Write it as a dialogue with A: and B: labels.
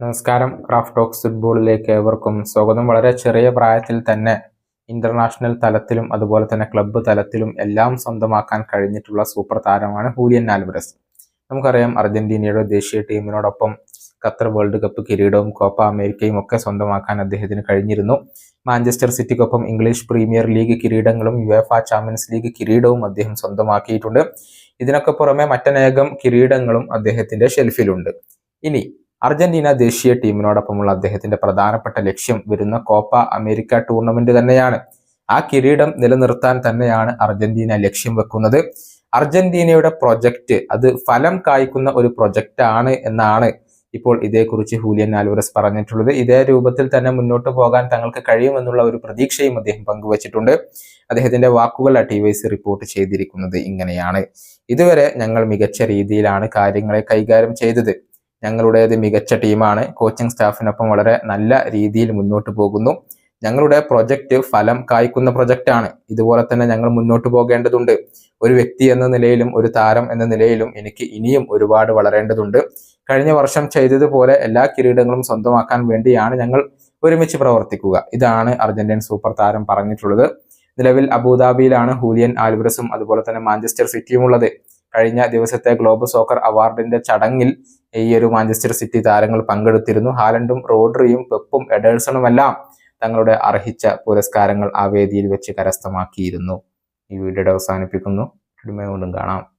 A: നമസ്കാരം. Craft talks ഫുട്ബോളിലേക്ക് ഏവർക്കും സ്വാഗതം. വളരെ ചെറിയ പ്രായത്തിൽ തന്നെ ഇന്റർനാഷണൽ തലത്തിലും അതുപോലെ തന്നെ ക്ലബ്ബ് തലത്തിലും എല്ലാം സ്വന്തമാക്കാൻ കഴിഞ്ഞിട്ടുള്ള സൂപ്പർ താരമാണ് ഹൂലിയൻ ആൽവറസ് നമുക്കറിയാം അർജന്റീനയുടെ ദേശീയ ടീമിനോടൊപ്പം ഖത്തർ വേൾഡ് കപ്പ് കിരീടവും കോപ്പ അമേരിക്കയും ഒക്കെ സ്വന്തമാക്കാൻ അദ്ദേഹത്തിന് കഴിഞ്ഞിരുന്നു. മാഞ്ചസ്റ്റർ സിറ്റിക്കൊപ്പം ഇംഗ്ലീഷ് പ്രീമിയർ ലീഗ് കിരീടങ്ങളും യുഎഫ ചാമ്പ്യൻസ് ലീഗ് കിരീടവും അദ്ദേഹം സ്വന്തമാക്കിയിട്ടുണ്ട്. ഇതിനൊക്കെ പുറമെ മറ്റനേകം കിരീടങ്ങളും അദ്ദേഹത്തിന്റെ ഷെൽഫിലുണ്ട്. ഇനി അർജന്റീന ദേശീയ ടീമിനോടൊപ്പമുള്ള അദ്ദേഹത്തിന്റെ പ്രധാനപ്പെട്ട ലക്ഷ്യം വരുന്ന കോപ്പ അമേരിക്ക ടൂർണമെന്റ് തന്നെയാണ്. ആ കിരീടം നിലനിർത്താൻ തന്നെയാണ് അർജന്റീന ലക്ഷ്യം വെക്കുന്നത്. അർജന്റീനയുടെ പ്രൊജക്റ്റ് അത് ഫലം കായ്ക്കുന്ന ഒരു പ്രൊജക്റ്റ് ആണ് എന്നാണ് ഇപ്പോൾ ഇതേക്കുറിച്ച് ഹൂലിയൻ ആൽവറസ് പറഞ്ഞിട്ടുള്ളത്. ഇതേ രൂപത്തിൽ തന്നെ മുന്നോട്ട് പോകാൻ തങ്ങൾക്ക് കഴിയുമെന്നുള്ള ഒരു പ്രതീക്ഷയും അദ്ദേഹം പങ്കുവച്ചിട്ടുണ്ട്. അദ്ദേഹത്തിന്റെ വാക്കുകൾ ടി വൈ സി റിപ്പോർട്ട് ചെയ്തിരിക്കുന്നത് ഇങ്ങനെയാണ്. ഇതുവരെ ഞങ്ങൾ മികച്ച രീതിയിലാണ് കാര്യങ്ങളെ കൈകാര്യം ചെയ്തത്. ഞങ്ങളുടേത് മികച്ച ടീമാണ്. കോച്ചിങ് സ്റ്റാഫിനൊപ്പം വളരെ നല്ല രീതിയിൽ മുന്നോട്ട് പോകുന്നു. ഞങ്ങളുടെ പ്രൊജക്റ്റ് ഫലം കായ്ക്കുന്ന പ്രൊജക്റ്റാണ് ഇതുപോലെ തന്നെ ഞങ്ങൾ മുന്നോട്ട് പോകേണ്ടതുണ്ട്. ഒരു വ്യക്തി എന്ന നിലയിലും ഒരു താരം എന്ന നിലയിലും എനിക്ക് ഇനിയും ഒരുപാട് വളരേണ്ടതുണ്ട്. കഴിഞ്ഞ വർഷം ചെയ്തതുപോലെ എല്ലാ കിരീടങ്ങളും സ്വന്തമാക്കാൻ വേണ്ടിയാണ് ഞങ്ങൾ ഒരുമിച്ച് പ്രവർത്തിക്കുക. ഇതാണ് അർജന്റീൻ സൂപ്പർ താരം പറഞ്ഞിട്ടുള്ളത്. നിലവിൽ അബുദാബിയിലാണ് ഹൂലിയൻ ആൽബ്രസും അതുപോലെ തന്നെ മാഞ്ചസ്റ്റർ സിറ്റിയും ഉള്ളത്. കഴിഞ്ഞ ദിവസത്തെ ഗ്ലോബൽ സോക്കർ അവാർഡിന്റെ ചടങ്ങിൽ ഈ ഒരു മാഞ്ചസ്റ്റർ സിറ്റി താരങ്ങൾ പങ്കെടുത്തിരുന്നു. ഹാലൻഡും റോഡ്രിയും പെപ്പും എഡേഴ്സണുമെല്ലാം തങ്ങളുടെ അർഹിച്ച പുരസ്കാരങ്ങൾ ആ വേദിയിൽ വെച്ച് കരസ്ഥമാക്കിയിരുന്നു. ഈ വീഡിയോയുടെ അവസാനിപ്പിക്കുന്നു. കാണാം.